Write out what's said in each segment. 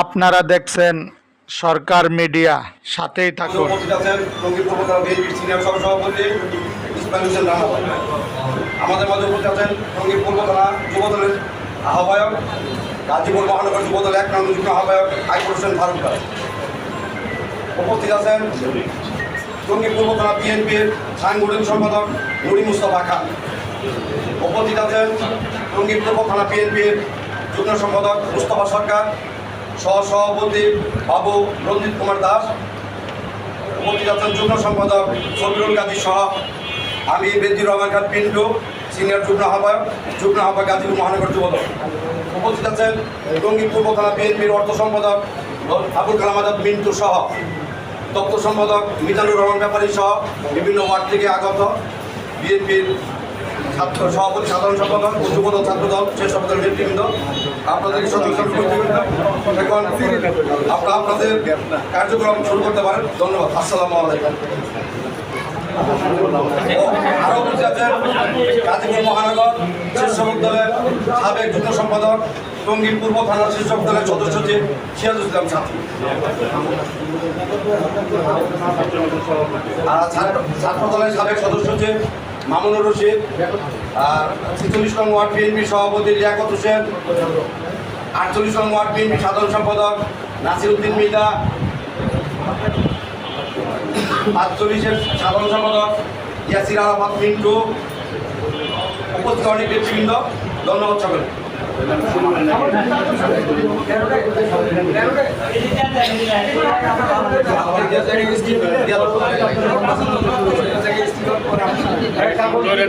আপনারা দেখছেন সরকার মিডিয়া, সাথেই থাকুন। আমাদের মাঝে উপস্থিত আছেন রঙ্গিত পূর্ব থানা যুব দলের আহ্বায়ক, গাজীপুর মহানগর যুব দলের এক নম্বর যুগ্ম আহ্বায়ক, আইকুর হোসেন ফারুক ভাই। উপস্থিত আছেন রঙ্গিত পূর্ব থানা বিএনপির সাংগঠনিক সম্পাদক নুরি মুস্তফা খান। উপস্থিত আছেন রঙ্গিত পূর্ব বিএনপির যুগ্ম সম্পাদক মুস্তফা সরকার সহ সভাপতি বাবু রঞ্জিত কুমার দাস উপস্থিত যুগ্ম সম্পাদক সবিরুল গাজী সহ আমি বেদির রহমান খান পিন্টু, সিনিয়র যুগ্ম আহ্বায়ক যুগ্ম আহ্বায়ক গাজীপুর মহানগর যুবদল। উপস্থিত আছেন রঙ্গিন পূর্ব থানা বিএনপির অর্থ সম্পাদক আবুল কালাম আজাদ মিন্টু সহ। দপ্তর সম্পাদক মিজানুর রহমান ব্যাপারী সহ বিভিন্ন ওয়ার্ড থেকে আগত বিএনপির ছাত্র সভাপতি সাধারণ সম্পাদক ও যুবদল ছাত্রদল, সেই সপ্তাহের নেতৃবৃন্দ। আপনাদেরকে করতে এখন আপনারা আপনাদের কার্যক্রম শুরু করতে পারেন। ধন্যবাদ। আসসালামু আলাইকুম। আরও উপস্থিত আছেন গাজীপুর মহানগর শীর্ষক দলের সাবেক যুগ্ম সম্পাদক টঙ্গী পূর্ব থানার শীর্ষক দলের সদস্য সচিব সিরাজুল ইসলাম ছাত্রী। আর ছাত্র দলের সাবেক সদস্য সচিব মামুনুর রশিদ। আর ছেচল্লিশ নং ওয়ার্ড বিএনপি সভাপতি লিয়াকত হোসেন। আটচল্লিশ নং ওয়ার্ড বিএনপি সাধারণ সম্পাদক নাসির উদ্দিন মিদা আটচল্লিশের সাধারণ সম্পাদক ইয়াসির আরাফাত মিন্টু উপস্থিত অনেক নেতৃবৃন্দ ধন্যবাদ সকলে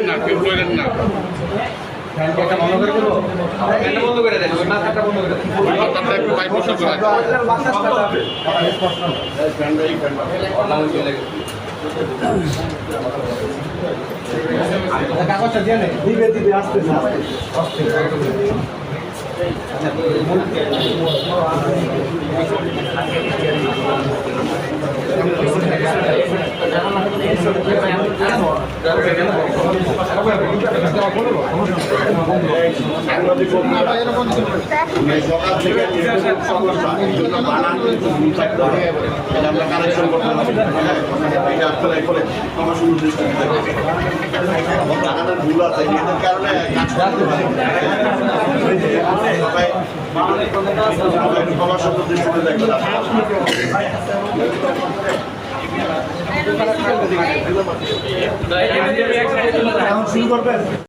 না কেউ না পাইপ বসে করে আছে। দিবে দিবে। আসতে আসতে সকাল ভুল আছে কারণে সবাই সবার শুধু দৃষ্টিতে দেখবে এখন শুরু করবেন